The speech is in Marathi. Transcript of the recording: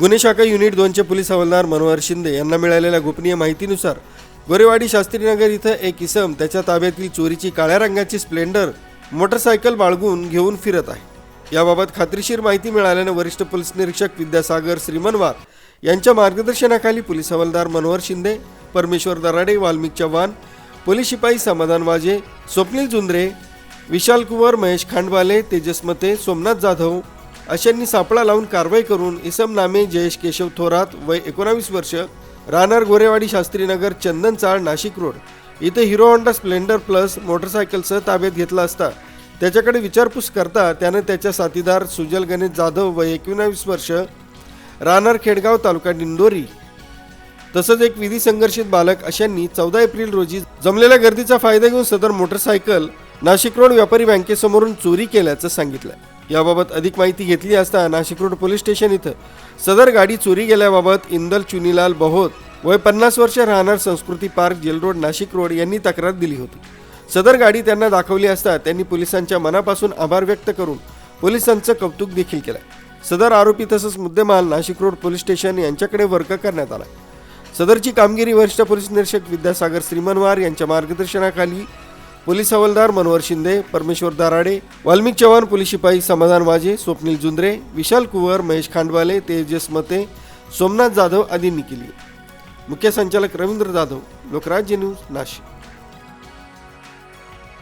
गुन्हे शाखा युनिट दोनचे पोलीस हवालदार मनोहर शिंदे यांना मिळालेल्या गोपनीय माहितीनुसार गोरेवाडी शास्त्रीनगर इथं एक इसम त्याच्या ताब्यातील चोरीची काळ्या रंगाची स्प्लेंडर मोटरसायकल बाळगून घेऊन फिरत आहे. याबाबत खात्रीशीर माहिती मिळाल्यानं वरिष्ठ पोलीस निरीक्षक विद्यासागर श्रीमनवार यांच्या मार्गदर्शनाखाली पोलीस हवालदार मनोहर शिंदे परमेश्वर दराडे वाल्मिक चव्हाण पोलीस शिपाई समाधान वाजे स्वप्नील जुंद्रे विशाल कुंवर महेश खांडवाले तेजस मते सोमनाथ जाधव अशांनी सापळा लावून कारवाई करून इसम नामे जयेश केशव थोरात वय एकोणावीस वर्ष राहणार गोरेवाडी शास्त्रीनगर चंदन चाळ नाशिक रोड. इथे हिरो होंडा स्प्लेंडर प्लस मोटरसायकलसह ताब्यात घेतला असता त्याच्याकडे विचारपूस करता त्यानं त्याच्या साथीदार सुजल गणेश जाधव वय एकोणावीस वर्ष राहणार खेडगाव तालुका डिंडोरी. तसंच एक विधी संघर्षित बालक अशांनी चौदा एप्रिल रोजी जमलेल्या गर्दीचा फायदा घेऊन सदर मोटरसायकल नाशिक रोड व्यापारी बँकेसमोरून चोरी केल्याचं सांगितलं. याबाबत अधिक माहिती घेतली असता नाशिक रोड पोलीस स्टेशन इथं. सदर गाडी चोरी गेल्याबाबत इंदल चुनीलाल बहोत वय पन्नास वर्ष राहणार Sanskruti park jail road Nashik road यांनी तक्रार दिली होती. सदर गाडी त्यांना दाखवली असता त्यांनी पोलिसांच्या मनापासून आभार व्यक्त करून पोलिसांचं कौतुक देखील केलं सदर आरोपी तसंच मुद्देमाल नाशिक रोड पोलीस स्टेशन यांच्याकडे वर्ग करण्यात आला सदरची कामगिरी वरिष्ठ पोलीस निरीक्षक विद्यासागर श्रीमनवार यांच्या मार्गदर्शनाखाली पोलीस हवालदार मनोहर शिंदे परमेश्वर दाराडे वाल्मिक चव्हाण पोलीस शिपाई समाधान वाजे स्वप्नील जुंद्रे विशाल कुवर महेश खांडवाले तेजस मते सोमनाथ जाधव आदींनी केली मुख्य संचालक रवींद्र जाधव. लोकराज्य न्यूज नाशिक.